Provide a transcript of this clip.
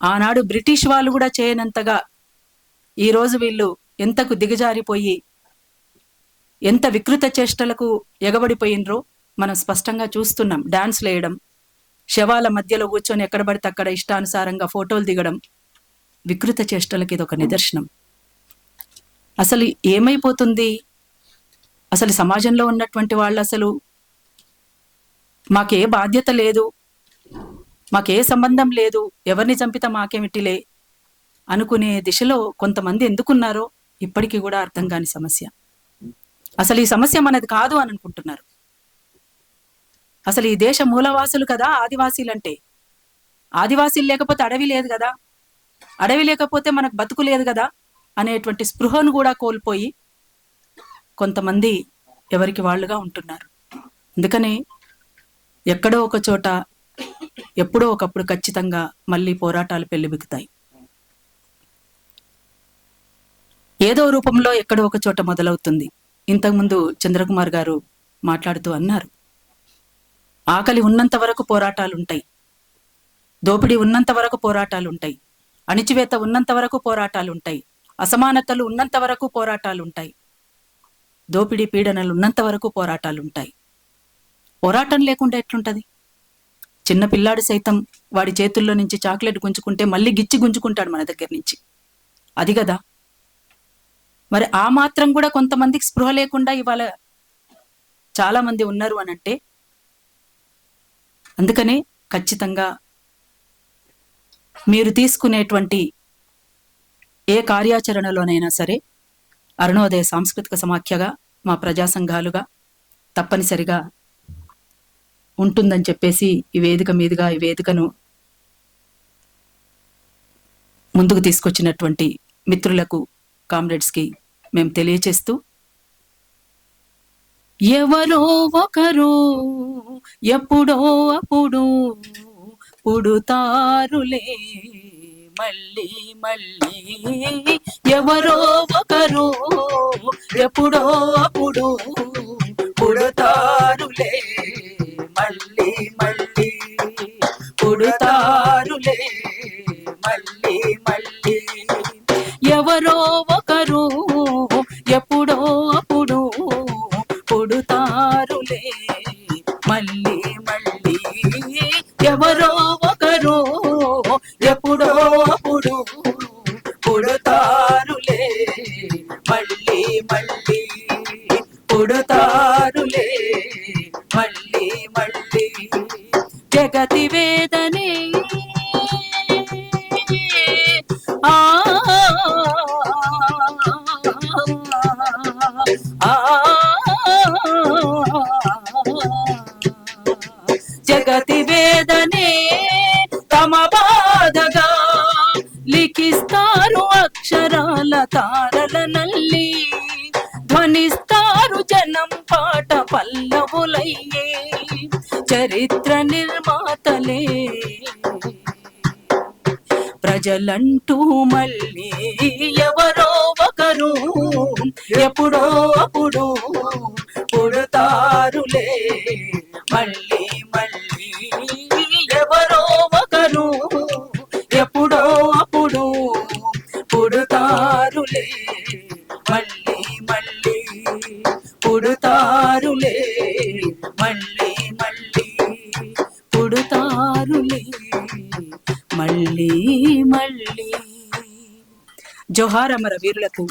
ఆనాడు బ్రిటిష్ వాళ్ళు కూడా చేయనంతగా ఈరోజు వీళ్ళు ఎంతకు దిగజారిపోయి ఎంత వికృత చేష్టలకు ఎగబడిపోయినరో మనం స్పష్టంగా చూస్తున్నాం. డాన్స్ వేయడం శవాల మధ్యలో కూర్చొని ఎక్కడ పడితే అక్కడ ఇష్టానుసారంగా ఫోటోలు దిగడం వికృత చేష్టలకి ఇది ఒక నిదర్శనం. అసలు ఏమైపోతుంది? అసలు సమాజంలో ఉన్నటువంటి వాళ్ళు అసలు మాకే బాధ్యత లేదు. మాకే సంబంధం లేదు. ఎవరిని చంపితే మాకేమిటిలే అనుకునే దిశలో కొంతమంది ఎందుకున్నారో ఇప్పటికీ కూడా అర్థం కాని సమస్య. అసలు ఈ సమస్య మనది కాదు అని అనుకుంటున్నారు. అసలు ఈ దేశ మూలవాసులు కదా ఆదివాసీలంటే. ఆదివాసీలు లేకపోతే అడవి లేదు కదా. అడవి లేకపోతే మనకు బతుకు లేదు కదా అనేటువంటి స్పృహను కూడా కోల్పోయి కొంతమంది ఎవరికి వాళ్ళుగా ఉంటున్నారు. అందుకని ఎక్కడో ఒక చోట ఎప్పుడో ఒకప్పుడు ఖచ్చితంగా మళ్ళీ పోరాటాలు పెళ్ళిబికుతాయి ఏదో రూపంలో ఎక్కడో ఒక చోట మొదలవుతుంది. ఇంతకుముందు చంద్రకుమార్ గారు మాట్లాడుతూ అన్నారు ఆకలి ఉన్నంత వరకు పోరాటాలుంటాయి. దోపిడీ ఉన్నంత వరకు పోరాటాలుంటాయి. అణిచివేత ఉన్నంత వరకు పోరాటాలుంటాయి. అసమానతలు ఉన్నంత వరకు పోరాటాలుంటాయి. దోపిడీ పీడనలు ఉన్నంత వరకు పోరాటాలుంటాయి. పోరాటం లేకుండా ఎట్లుంటది? చిన్న పిల్లాడు సైతం వాడి చేతుల్లో నుంచి చాక్లెట్ గుంజుకుంటే మళ్ళీ గిచ్చి గుంజుకుంటాడు మన దగ్గర నుంచి. అది కదా. మరి ఆ మాత్రం కూడా కొంతమందికి స్పృహ లేకుండా ఇవాళ చాలా మంది ఉన్నారు అని అంటే అందుకనే ఖచ్చితంగా మీరు తీసుకునేటువంటి ఏ కార్యాచరణలోనైనా సరే అరుణోదయ సాంస్కృతిక సమాఖ్యగా మా ప్రజా సంఘాలుగా తప్పనిసరిగా ఉంటుందని చెప్పేసి ఈ వేదిక మీదుగా ఈ వేదికను ముందుకు తీసుకొచ్చినటువంటి మిత్రులకు కామ్రేడ్స్కి మేము తెలియచేస్తూ ఎవరో ఒకరు ఎప్పుడో అప్పుడు పుడుతారులే. మళ్ళీ మళ్ళీ ఎవరో ఒకరు ఎప్పుడో అప్పుడు పుడుతారులే. మళ్ళీ మళ్ళీ పుడుతారులే. మళ్ళీ మళ్ళీ ఎవరో ఒకరు ఎప్పుడో అప్పుడు కొడుతారులే మళ్ళీ మళ్ళీ ఎవరో ఒకరు ఎప్పుడో అప్పుడు కొడుతారులే మళ్ళీ మళ్ళీ జగతి వేదనే జగతి వేదనే తమ బాధగా లిఖిస్తారు అక్షరాల తారల నల్లి ధ్వనిస్తారు జనం పాట పల్లవులయ్యే చరిత్ర నిర్మాతలే. ప్రజలంటూ మళ్ళీ ఎవరో ఒకరు ఎప్పుడో అప్పుడు పుడతారులే. మళ్ళీ మళ్ళీ ఎవరో ఒకరు ఎప్పుడో అప్పుడు పుడతారులే. మళ్ళీ మళ్ళీ పుడతారులే. మళ్ళీ మళ్ళీ పుడతారులే మళ్ళీ మళ్ళీ. జోహార్ అమర వీరులకు